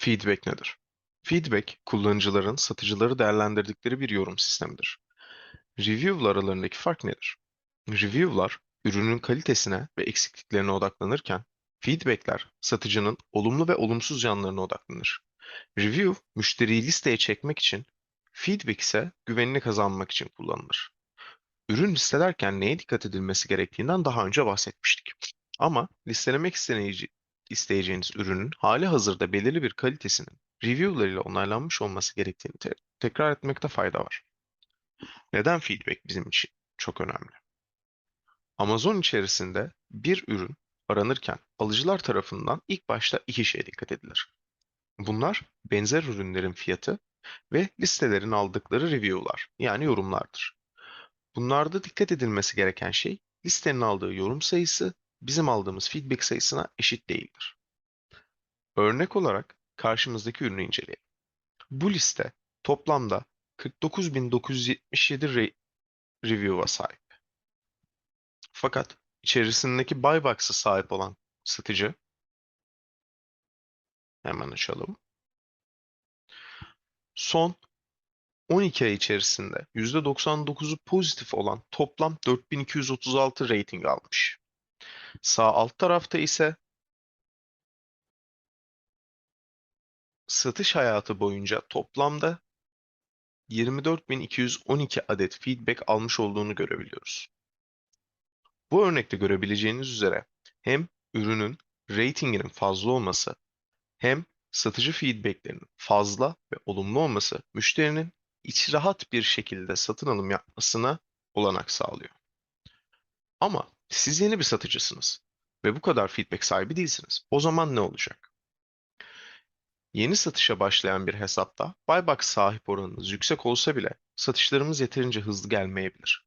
Feedback nedir? Feedback, kullanıcıların satıcıları değerlendirdikleri bir yorum sistemidir. Review'lar aralarındaki fark nedir? Review'lar, ürünün kalitesine ve eksikliklerine odaklanırken, feedback'ler satıcının olumlu ve olumsuz yanlarına odaklanır. Review, müşteriyi listeye çekmek için, feedback ise güvenini kazanmak için kullanılır. Ürün listelerken neye dikkat edilmesi gerektiğinden daha önce bahsetmiştik. Ama listelemek isteyece- isteyeceğiniz ürünün hali hazırda belirli bir kalitesinin review'lar ile onaylanmış olması gerektiğini te- tekrar etmekte fayda var. Neden feedback bizim için çok önemli? Amazon içerisinde bir ürün aranırken alıcılar tarafından ilk başta iki şeye dikkat edilir. Bunlar benzer ürünlerin fiyatı ve listelerin aldıkları review'lar yani yorumlardır. Bunlarda dikkat edilmesi gereken şey listenin aldığı yorum sayısı bizim aldığımız feedback sayısına eşit değildir. Örnek olarak karşımızdaki ürünü inceleyelim. Bu liste toplamda 49.977 re- review'a sahip. Fakat içerisindeki buy box'a sahip olan satıcı hemen açalım. Son 12 ay içerisinde %99'u pozitif olan toplam 4236 rating almış. Sağ alt tarafta ise satış hayatı boyunca toplamda 24.212 adet feedback almış olduğunu görebiliyoruz. Bu örnekte görebileceğiniz üzere hem ürünün ratinginin fazla olması hem satıcı feedbacklerinin fazla ve olumlu olması müşterinin iç rahat bir şekilde satın alım yapmasına olanak sağlıyor. Ama siz yeni bir satıcısınız ve bu kadar feedback sahibi değilsiniz. O zaman ne olacak? Yeni satışa başlayan bir hesapta buy box sahip oranınız yüksek olsa bile satışlarımız yeterince hızlı gelmeyebilir.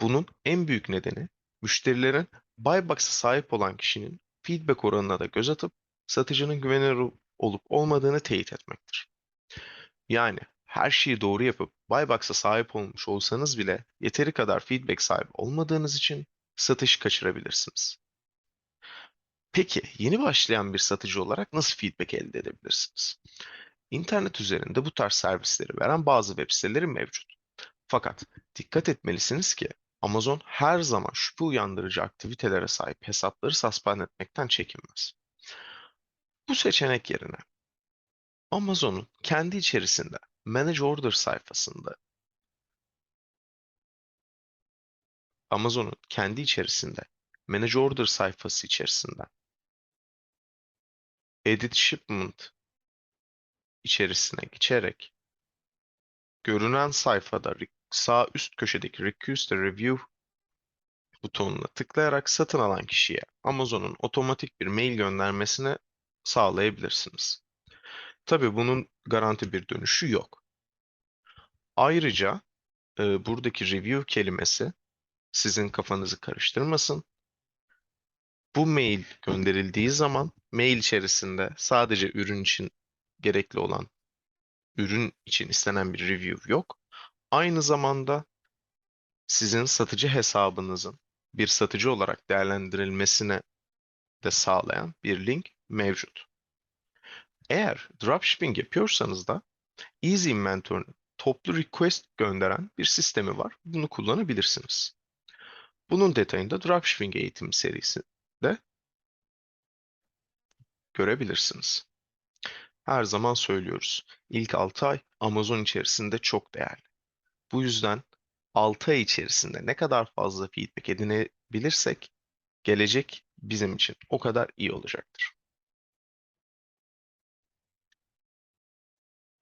Bunun en büyük nedeni müşterilerin buy box'a sahip olan kişinin feedback oranına da göz atıp satıcının güvenilir olup olmadığını teyit etmektir. Yani her şeyi doğru yapıp buy box'a sahip olmuş olsanız bile yeteri kadar feedback sahibi olmadığınız için satış kaçırabilirsiniz. Peki yeni başlayan bir satıcı olarak nasıl feedback elde edebilirsiniz? İnternet üzerinde bu tarz servisleri veren bazı web siteleri mevcut. Fakat dikkat etmelisiniz ki Amazon her zaman şüphe uyandırıcı aktivitelere sahip hesapları suspend etmekten çekinmez. Bu seçenek yerine Amazon'un kendi içerisinde Manage Order sayfasında Amazon'un kendi içerisinde Manage Order sayfası içerisinde Edit Shipment içerisine geçerek görünen sayfada sağ üst köşedeki Request Review butonuna tıklayarak satın alan kişiye Amazon'un otomatik bir mail göndermesini sağlayabilirsiniz. Tabii bunun garanti bir dönüşü yok. Ayrıca e, buradaki review kelimesi sizin kafanızı karıştırmasın. Bu mail gönderildiği zaman mail içerisinde sadece ürün için gerekli olan ürün için istenen bir review yok. Aynı zamanda sizin satıcı hesabınızın bir satıcı olarak değerlendirilmesine de sağlayan bir link mevcut. Eğer dropshipping yapıyorsanız da Easy Inventory'nin toplu request gönderen bir sistemi var. Bunu kullanabilirsiniz. Bunun detayını da dropshipping eğitimi serisinde görebilirsiniz. Her zaman söylüyoruz. İlk 6 ay Amazon içerisinde çok değerli. Bu yüzden 6 ay içerisinde ne kadar fazla feedback edinebilirsek gelecek bizim için o kadar iyi olacaktır.